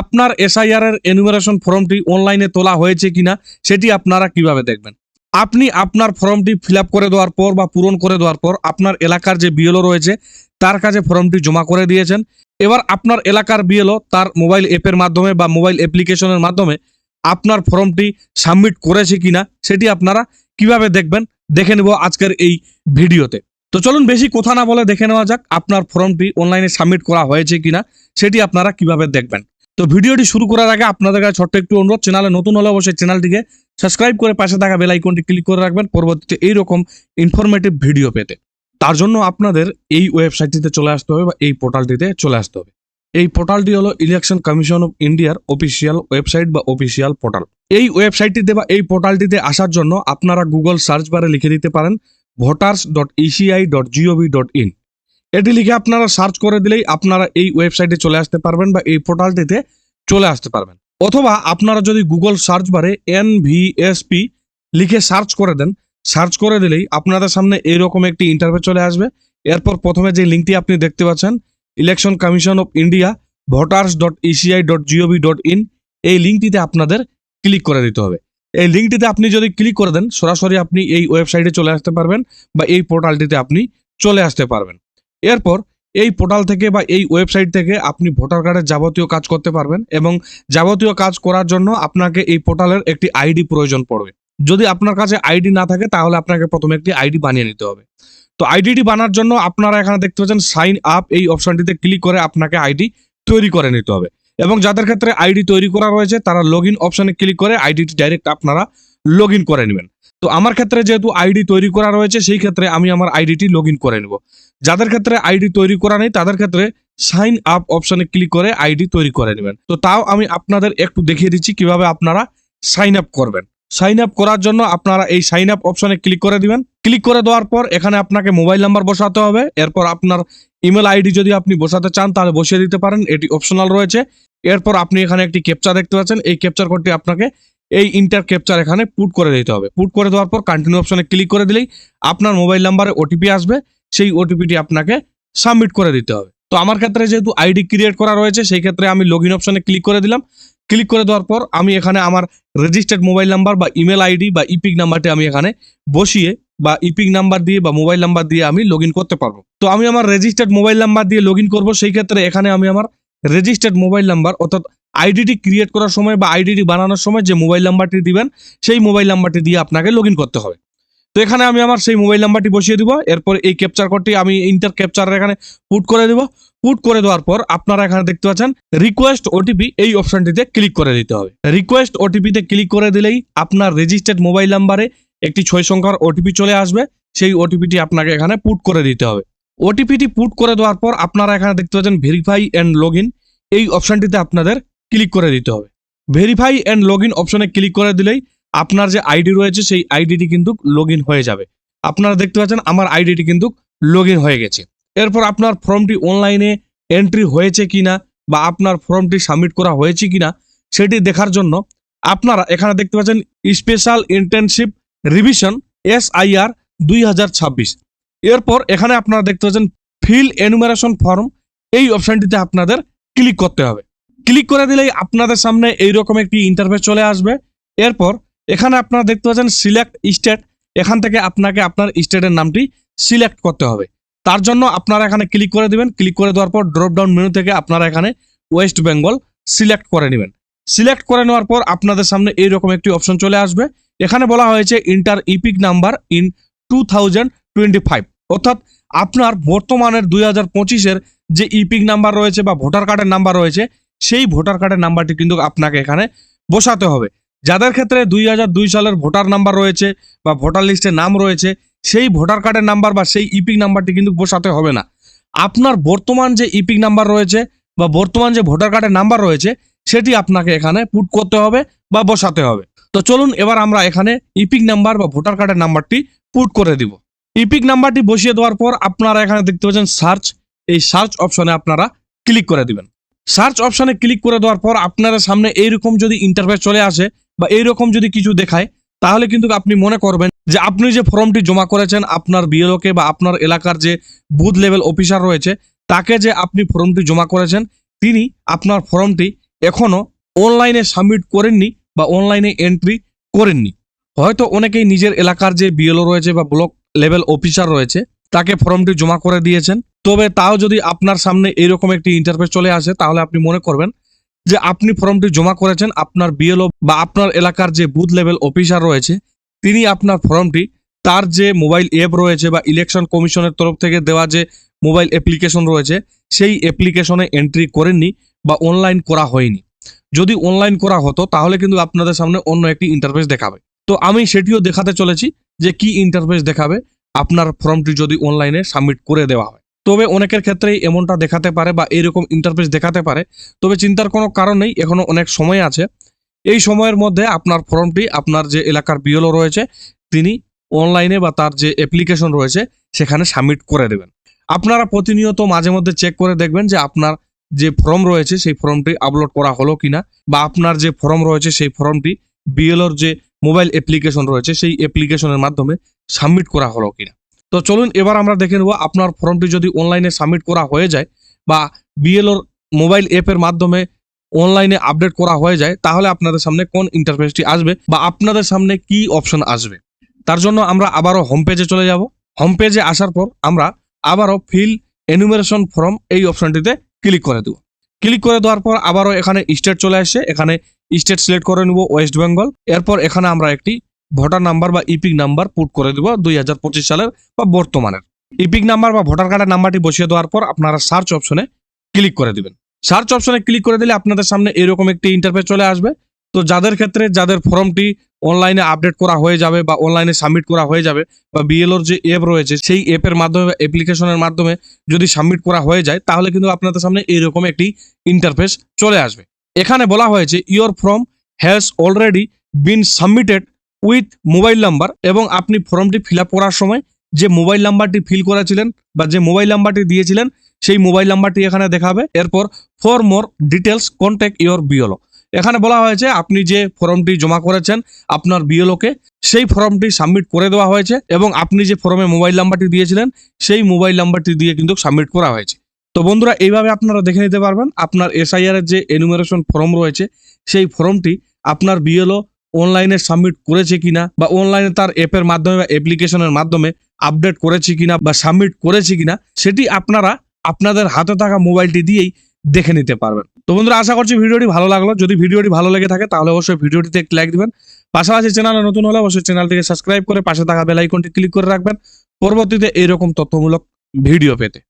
আপনার এসআইআর এর এনুমারেশন ফর্মটি অনলাইনে তোলা হয়েছে কিনা, সেটি আপনারা কীভাবে দেখবেন? আপনি আপনার ফর্মটি ফিল করে দেওয়ার পর বা পূরণ করে দেওয়ার পর আপনার এলাকার যে বিএলও রয়েছে, তার কাছে ফর্মটি জমা করে দিয়েছেন। এবার আপনার এলাকার বিএলও তার মোবাইল অ্যাপের মাধ্যমে বা মোবাইল অ্যাপ্লিকেশনের মাধ্যমে আপনার ফর্মটি সাবমিট করেছে কিনা, সেটি আপনারা কীভাবে দেখবেন, দেখে নেব আজকের এই ভিডিওতে। তো চলুন বেশি কথা না বলে দেখে নেওয়া যাক, আপনার ফর্মটি অনলাইনে সাবমিট করা হয়েছে কিনা, সেটি আপনারা কীভাবে দেখবেন। তো ভিডিওটি শুরু করার আগে আপনাদের কাছে ছোট্ট একটু অনুরোধ, চ্যানেলে নতুন হলে অবশ্যই চ্যানেলটিকে সাবস্ক্রাইব করে পাশে থাকা বেল আইকনটি ক্লিক করে রাখবেন, পরবর্তীতে এইরকম ইনফরমেটিভ ভিডিও পেতে। তার জন্য আপনাদের এই ওয়েবসাইটটিতে চলে আসতে হবে বা এই পোর্টালটিতে চলে আসতে হবে। এই পোর্টালটি হলো ইলেকশন কমিশন অফ ইন্ডিয়ার অফিসিয়াল ওয়েবসাইট বা অফিসিয়াল পোর্টাল এই ওয়েবসাইটটিতে বা এই পোর্টালটিতে আসার জন্য আপনারা গুগল সার্চ বারে লিখে দিতে পারেন voters dot ECI dot GOV dot in এটি লিখে আপনারা সার্চ করে দিলেই আপনারা এই ওয়েবসাইটে চলে আসতে পারবেন বা এই পোর্টালটিতে চলে আসতে পারবেন। অথবা আপনারা যদি গুগল সার্চ বারে এন ভিএসপি লিখে সার্চ করে দেন সার্চ করে দিলেই আপনাদের সামনে এইরকম একটি ইন্টারভিউ চলে আসবে। এরপর প্রথমে যে লিঙ্কটি আপনি দেখতে পাচ্ছেন election commission of India voters dot ECI dot GOV dot in এই লিঙ্কটিতে আপনাদের ক্লিক করে দিতে হবে। এই লিঙ্কটিতে আপনি যদি ক্লিক করে দেন, সরাসরি আপনি এই ওয়েবসাইটে চলে আসতে পারবেন বা এই পোর্টালটিতে আপনি চলে আসতে পারবেন। এরপর এই পোর্টাল থেকে বা এই ওয়েবসাইট থেকে আপনি ভোটার কার্ডের যাবতীয় কাজ করতে পারবেন এবং যাবতীয় কাজ করার জন্য আপনাকে এই পোর্টালের একটি আইডি প্রয়োজন পড়বে। যদি আপনার কাছে আইডি না থাকে, তাহলে আপনাকে প্রথমে একটি আইডি বানিয়ে নিতে হবে। তো আইডিটি বানার জন্য আপনারা এখানে দেখতে পাচ্ছেন সাইন আপ এই অপশনটিতে ক্লিক করে আপনাকে আইডি তৈরি করে নিতে হবে। এবং যাদের ক্ষেত্রে আইডি তৈরি করা রয়েছে, তারা লগ ইন অপশনে ক্লিক করে আইডিটি ডাইরেক্ট আপনারা লগ ইন করে নেবেন। তো আমার ক্ষেত্রে যেহেতু আইডি তৈরি করা রয়েছে, সেই ক্ষেত্রে আমি আমার আইডিটি লগ ইন করে নেব। যাদের ক্ষেত্রে আইডি তৈরি করা নেই, তাদের ক্ষেত্রে সাইন আপ অপশনে ক্লিক করে আইডি তৈরি করে নেবেন। তো তাও আমি আপনাদের একটু দেখিয়ে দিচ্ছি কীভাবে আপনারা সাইন আপ করবেন। সাইন আপ করার জন্য আপনারা এই সাইন আপ অপশনে ক্লিক করে দিবেন। ক্লিক করে দেওয়ার পর এখানে আপনাকে মোবাইল নাম্বার বসাতে হবে। এরপর আপনার ইমেল আইডি যদি আপনি বসাতে চান, তাহলে বসিয়ে দিতে পারেন। এটি অপশনাল রয়েছে। এরপর আপনি এখানে একটি ক্যাপচা দেখতে পাচ্ছেন। এই ক্যাপচার কোডটি আপনাকে এই ইন্টার ক্যাপচার এখানে পুট করে দিতে হবে। পুট করে দেওয়ার পর কন্টিনিউ অপশনে ক্লিক করে দিলেই আপনার মোবাইল নাম্বারে ওটিপি আসবে। সেই ওটিপিটি আপনাকে সাবমিট করে দিতে হবে। তো আমার ক্ষেত্রে যেহেতু আইডি ক্রিয়েট করা রয়েছে, সেই ক্ষেত্রে আমি লগ ইন অপশনে ক্লিক করে দিলাম। ক্লিক করে দেওয়ার পর আমি এখানে আমার রেজিস্টার্ড মোবাইল নাম্বার বা ইমেল আইডি বা ইপিক নাম্বারটি আমি এখানে বসিয়ে বা ইপিক নাম্বার দিয়ে বা মোবাইল নাম্বার দিয়ে আমি লগ করতে পারব। তো আমি আমার রেজিস্টার্ড মোবাইল নাম্বার দিয়ে লগ করব, সেই ক্ষেত্রে এখানে আমি আমার রেজিস্টার্ড মোবাইল নাম্বার অর্থাৎ আইডিটি ক্রিয়েট করার সময় বা আইডিটি বানানোর সময় যে মোবাইল নাম্বারটি দিবেন, সেই মোবাইল নাম্বারটি দিয়ে আপনাকে লগ করতে হবে। তো এখানে আমি আমার সেই মোবাইল নাম্বারটি বসিয়ে দিব। এরপর এই ক্যাপচার কোডটি আমি ইন্টার ক্যাপচার এখানে পুট করে দিব। পুট করে দেওয়ার পর আপনারা এখানে দেখতে পাচ্ছেন রিকোয়েস্ট ওটিপি এই অপশনটিতে ক্লিক করে দিতে হবে। রিকোয়েস্ট ওটিপিতে ক্লিক করে দিলেই আপনার রেজিস্টার্ড মোবাইল নাম্বারে একটি ছয় সংখ্যার ওটিপি চলে আসবে। সেই ওটিপিটি আপনাকে এখানে পুট করে দিতে হবে। ওটিপিটি পুট করে দেওয়ার পর আপনারা এখানে দেখতে পাচ্ছেন ভেরিফাই অ্যান্ড লগ এই অপশনটিতে আপনাদের ক্লিক করে দিতে হবে। ভেরিফাই অ্যান্ড লগ অপশনে ক্লিক করে দিলেই আপনার যে আইডি রয়েছে, সেই আইডিটি কিন্তু লগ হয়ে যাবে। আপনারা দেখতে পাচ্ছেন, আমার আইডিটি কিন্তু লগ হয়ে গেছে। এরপর আপনার ফর্মটি অনলাইনে এন্ট্রি হয়েছে কিনা বা আপনার ফর্মটি সাবমিট করা হয়েছে কিনা, সেটি দেখার জন্য আপনারা এখানে দেখতে পাচ্ছেন special internship revision S IR দুই হাজার ছাব্বিশ। এরপর এখানে আপনারা দেখতে পাচ্ছেন ফিল এনুমারেশন ফর্ম এই অপশানটিতে আপনাদের ক্লিক করতে হবে। ক্লিক করে দিলেই আপনাদের সামনে এইরকম একটি ইন্টারফেস চলে আসবে। এরপর এখানে আপনারা দেখতে পাচ্ছেন সিলেক্ট স্টেট এখান থেকে আপনাকে আপনার স্টেটের নামটি সিলেক্ট করতে হবে। তার জন্য আপনারা এখানে ক্লিক করে দেবেন। ক্লিক করে দেওয়ার পর ড্রপ ডাউন মেনু থেকে আপনারা এখানে ওয়েস্ট বেঙ্গল সিলেক্ট করে নেবেন। সিলেক্ট করে নেওয়ার পর আপনাদের সামনে এইরকম একটি অপশন চলে আসবে। এখানে বলা হয়েছে enter EPIC number into অর্থাৎ আপনার বর্তমানের দুই হাজার পঁচিশের যে ইপিক নাম্বার রয়েছে বা ভোটার কার্ডের নাম্বার রয়েছে, সেই ভোটার কার্ডের নাম্বারটি কিন্তু আপনাকে এখানে বসাতে হবে। যাদের ক্ষেত্রে দুই হাজার দুই সালের ভোটার নাম্বার রয়েছে বা ভোটার লিস্টে নাম রয়েছে, সেই ভোটার কার্ডের নাম্বার বা সেই ইপিক নাম্বারটি কিন্তু বসাতে হবে না। আপনার বর্তমান যে ইপিক নাম্বার রয়েছে বা বর্তমান যে ভোটার কার্ডের নাম্বার রয়েছে, সেটি আপনাকে এখানে পুট করতে হবে বা বসাতে হবে। তো চলুন এবার আমরা এখানে ইপিক নাম্বার বা ভোটার কার্ডের নাম্বারটি পুট করে দিব। ইপিক নাম্বারটি বসিয়ে দেওয়ার পর আপনারা এখানে দেখতে পাচ্ছেন সার্চ। এই সার্চ অপশনে আপনারা ক্লিক করে দিবেন। সার্চ অপশানে ক্লিক করে দেওয়ার পর আপনারা সামনে এইরকম যদি ইন্টারফেস চলে আসে বা এইরকম যদি কিছু দেখায়, তাহলে কিন্তু আপনি মনে করবেন যে আপনি যে ফর্মটি জমা করেছেন, আপনার বিএলওকে বা আপনার এলাকার যে বুথ লেভেল অফিসার রয়েছে, তাকে যে আপনি ফর্মটি জমা করেছেন, তিনি আপনার ফর্মটি এখনও অনলাইনে সাবমিট করেননি বা অনলাইনে এন্ট্রি করেননি। হয়তো অনেকেই নিজের এলাকার যে বিএলও রয়েছে বা ব্লক লেভেল অফিসার রয়েছে, তাকে ফর্মটি জমা করে দিয়েছেন। তবে তাও যদি আপনার সামনে এরকম একটি ইন্টারফেস চলে আসে, তাহলে আপনি মনে করবেন যে আপনি ফর্মটি জমা করেছেন, আপনার বিএলও বা আপনার এলাকার যে বুথ লেভেল অফিসার রয়েছে, তিনি আপনার ফর্মটি তার যে মোবাইল অ্যাপ রয়েছে বা ইলেকশন কমিশনের তরফ থেকে দেওয়া যে মোবাইল অ্যাপ্লিকেশন রয়েছে, সেই অ্যাপ্লিকেশনে এন্ট্রি করেননি বা অনলাইন করা হয়নি। যদি অনলাইন করা হতো, তাহলে কিন্তু আপনাদের সামনে অন্য একটি ইন্টারফেস দেখাবে। তো আমি সেটিও দেখাতে চলেছি যে কি ইন্টারফেস দেখাবে, আপনার ফর্মটি যদি অনলাইনে সাবমিট করে দেওয়া হয়। তবে অনেকের ক্ষেত্রেই এমনটা দেখাতে পারে বা এরকম ইন্টারফেস দেখাতে পারে। তবে চিন্তার কোনো কারণ নেই এখনও অনেক সময় আছে। এই সময়ের মধ্যে আপনার ফর্মটি, আপনার যে এলাকার বিএলও রয়েছে, তিনি অনলাইনে বা তার যে অ্যাপ্লিকেশন রয়েছে, সেখানে সাবমিট করে দেবেন। আপনারা প্রতিনিয়ত মাঝে মধ্যে চেক করে দেখবেন যে আপনার যে ফর্ম রয়েছে, সেই ফর্মটি আপলোড করা হলো কিনা, বা আপনার যে ফর্ম রয়েছে, সেই ফর্মটি বিএলওর যে মোবাইল অ্যাপ্লিকেশন রয়েছে, সেই অ্যাপ্লিকেশনের মাধ্যমে সাবমিট করা হলো কিনা। তো চলুন এবার আমরা দেখে নেব আপনার ফর্মটি যদি অনলাইনে সাবমিট করা হয়ে যায় বা বিএলওর মোবাইল অ্যাপের মাধ্যমে অনলাইনে আপডেট করা হয়ে যায়, তাহলে আপনাদের সামনে কোন ইন্টারফেসটি আসবে বা আপনাদের সামনে কি অপশন আসবে? তার জন্য আমরা আবারও হোম পেজে চলে যাব। হোম পেজে আসার পর আমরা আবারও ফিল এনুমেরেশন ফর্ম এই অপশনটিতে ক্লিক করে দেবো। ক্লিক করে দেওয়ার পর আবারও এখানে স্টেট চলে আসছে এখানে স্টেট সিলেক্ট করে নেব ওয়েস্ট বেঙ্গল এরপর এখানে আমরা একটি ভোটার নাম্বার বা ইপিক নাম্বার পুট করে দেবো দুই সালের বা বর্তমানের। ইপিক নাম্বার বা ভোটার কার্ডের নাম্বারটি বসিয়ে দেওয়ার পর আপনারা সার্চ অপশনে ক্লিক করে দিবেন। সার্চ অপশনে ক্লিক করে দিলে আপনাদের সামনে এরকম একটি ইন্টারফেস চলে আসবে। তো যাদের ক্ষেত্রে যাদের ফর্মটি অনলাইনে আপডেট করা হয়ে যাবে বা অনলাইনে সাবমিট করা হয়ে যাবে বা বিএলওর যে অ্যাপ রয়েছে, সেই অ্যাপের মাধ্যমে বা অ্যাপ্লিকেশনের মাধ্যমে যদি সাবমিট করা হয়ে যায়, তাহলে কিন্তু আপনাদের সামনে এরকম একটি ইন্টারফেস চলে আসবে। এখানে বলা হয়েছে your form has already been submitted with mobile number এবং আপনি ফর্মটি ফিল করার সময় যে মোবাইল নাম্বারটি ফিল করেছিলেন বা যে মোবাইল নাম্বারটি দিয়েছিলেন, সেই মোবাইল নাম্বারটি এখানে দেখাবে। এরপর for more details contact your BLO এখানে বলা হয়েছে, আপনি যে ফর্মটি জমা করেছেন আপনার বিএলওকে সেই ফর্মটি সাবমিট করে দেওয়া হয়েছে এবং আপনি যে ফর্মে মোবাইল নাম্বারটি দিয়েছিলেন, সেই মোবাইল নাম্বারটি দিয়ে কিন্তু সাবমিট করা হয়েছে। তো বন্ধুরা, এইভাবে আপনারা দেখে নিতে পারবেন, আপনার এসআইআর এর যে এনুমারেশন ফর্ম রয়েছে, সেই ফর্মটি আপনার বিএলও অনলাইনে সাবমিট করেছে কিনা বা অনলাইনে তার অ্যাপের মাধ্যমে বা অ্যাপ্লিকেশনের মাধ্যমে আপডেট করেছে কিনা বা সাবমিট করেছে কিনা, সেটি আপনারা আপনাদের হাতে থাকা মোবাইলটি দিয়েই দেখে নিতে পারবেন। তো বন্ধুরা, আশা করছি ভিডিওটি ভালো লাগল। যদি ভিডিওটি ভালো লেগে থাকে, তাহলে অবশ্যই ভিডিওটিতে একটি লাইক দিবেন। পাশাপাশি চ্যানেলে নতুন হলে অবশ্যই চ্যানেলটিকে সাবস্ক্রাইব করে পাশে থাকা বেল আইকনটি ক্লিক করে রাখবেন। পরবর্তীতে এইরকম তথ্যমূলক ভিডিও পেতে।